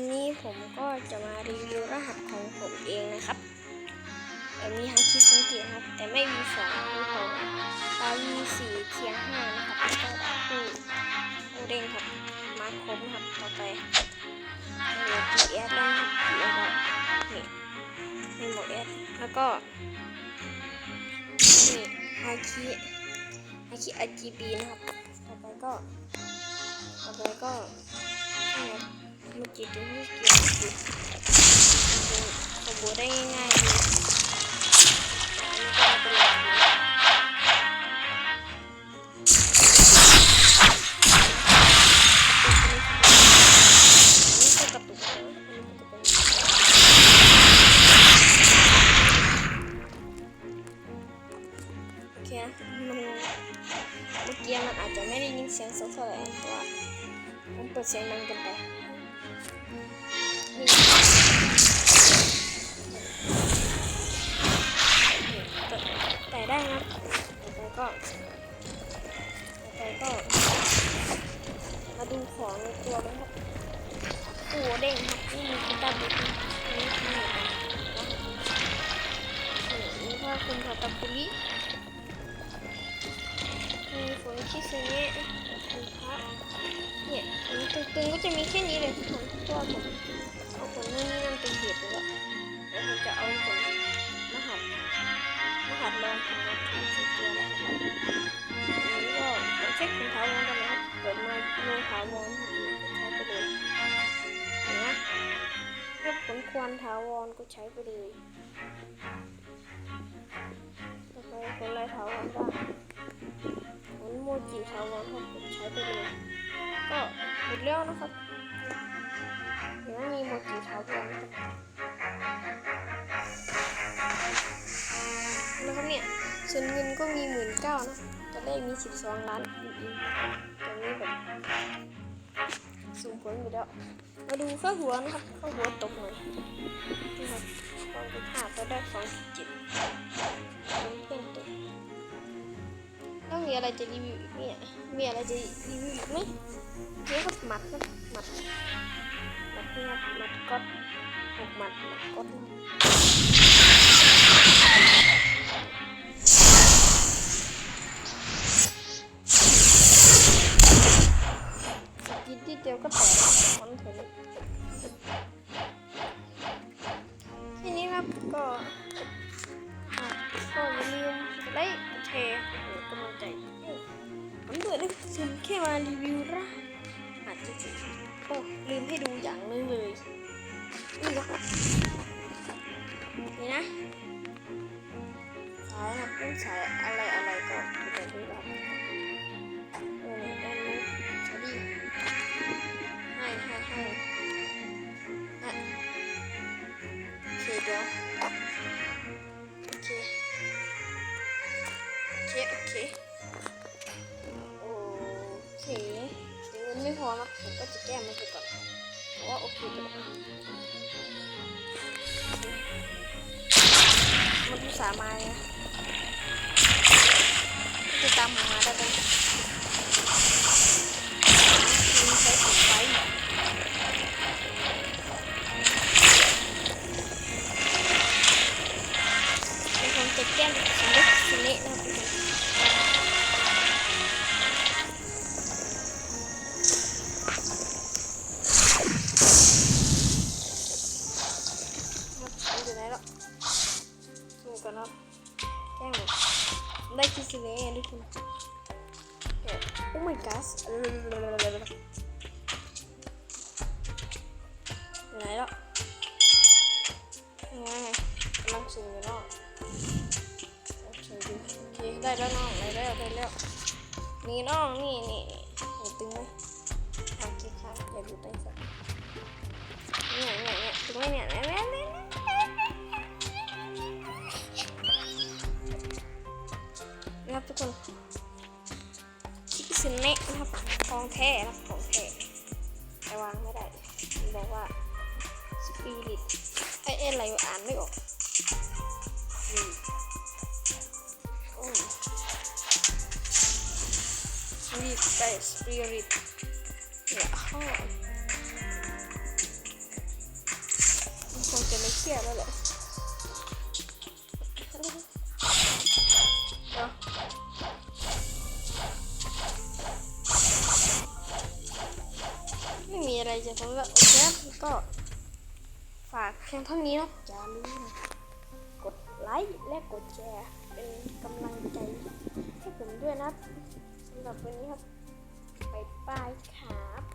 วันนี้ผมก็จะมารีวิวรหัสของผมเองนะครับเอ่มีฮังคิสังเกตครับ แต่ไม่มีสองมีของตาวีสี่เทียห้านะครับแล้วก็คู่โอเด้งครับ มาคมครับต่อไปเหลือกีเอสแล้วครับกีเอสนี่ม่หมดเอสแล้วก็นี่ฮาคิฮาคิอาจีบีนะครับ ต่อไปก็ ต่อไปก็นี่ ครับเมื่อกี้ดูที่เกี่ยวกับขบ เด้งครับนี่มีกีตาร์บุ๊กนี่นี่นี่นี่ผ้าคลุมคาตาปุริมีฝนชิสเนะคุณพระเนี่ยตึงๆก็จะมีแค่นี้เลยทุกคนตัวผมเอาผลนู่นนี่ ก็ใช้ไปเลยต่อไปผลลายถาวรบ้างผลโมจิทาวอนครับผมใช้ไปเลย ก็หมดแล้วนะครับเดี๋ยวมีโมจิทาวอนนะครับนะครับเนี่ยส่วนเงินก็มีหมื่นเก้านะตอนแรกมีสิบสองล้านอีกตอน สูงผลอยู่แล้ว มาดูข้าหัวนะครับข้าหัวตกหน่อยนะครับตอนที่ห้าก็ได้สองสิบเจ็ดเป็นเพื่อนตกแล้วมีอะไรจะรีวิวอีกเนี่ยมีอะไรจะรีวิวอีกไหมเนี่ยครับหมัดครับหมัดหมัดเนี่ครับหมัดก๊อตหกหมัดหมัดก๊อต ตกมันถึงแค่นี้ครับก็ก็อย่าลืมไลค์แชร์กำลังใจผมด้วยนะครับส่วนแค่มารีวิวละอาจจะโอ้ลืมให้ดูอย่างนึงเลยนี่ครับนี่นะสายครับต้องสายอะไรอะไรก็ไม่ต้องดูครับ โอเคเดี๋ยวโอเคโอเคโอเคโอเคเดี๋ยวเงินไม่พอนะผมก็จะแก้มันไปก่อนเพราะว่าโอเคไปแล้วมันดูสาห์มาไงจ แจ้งหน่อยได้คิดสิเน่ทุกคนโอ้ my god ไหนแล้วยังไงลังสูงอยู่แล้วโอเคได้แล้วน้องได้แล้วได้แล้วนี่น้องนี่นี่ นะครับทุกคนชิคซึเนะนะครับทองแท้นะครับทองแท้แต่วางไม่ได้บอกว่าสปิริตไอเอ็นอะไรอ่านไม่ออกนี่โอ้สปิริตได้สปิริตเนี่ยข้อรียดแล้วแหละ จะทำแล้วโอเคก็ฝากเพียงเท่านี้นะอย่าลืมกดไลค์และกดแชร์เป็นกำลังใจให้ผมด้วยนะสำหรับวันนี้ครับบ๊ายบายครับ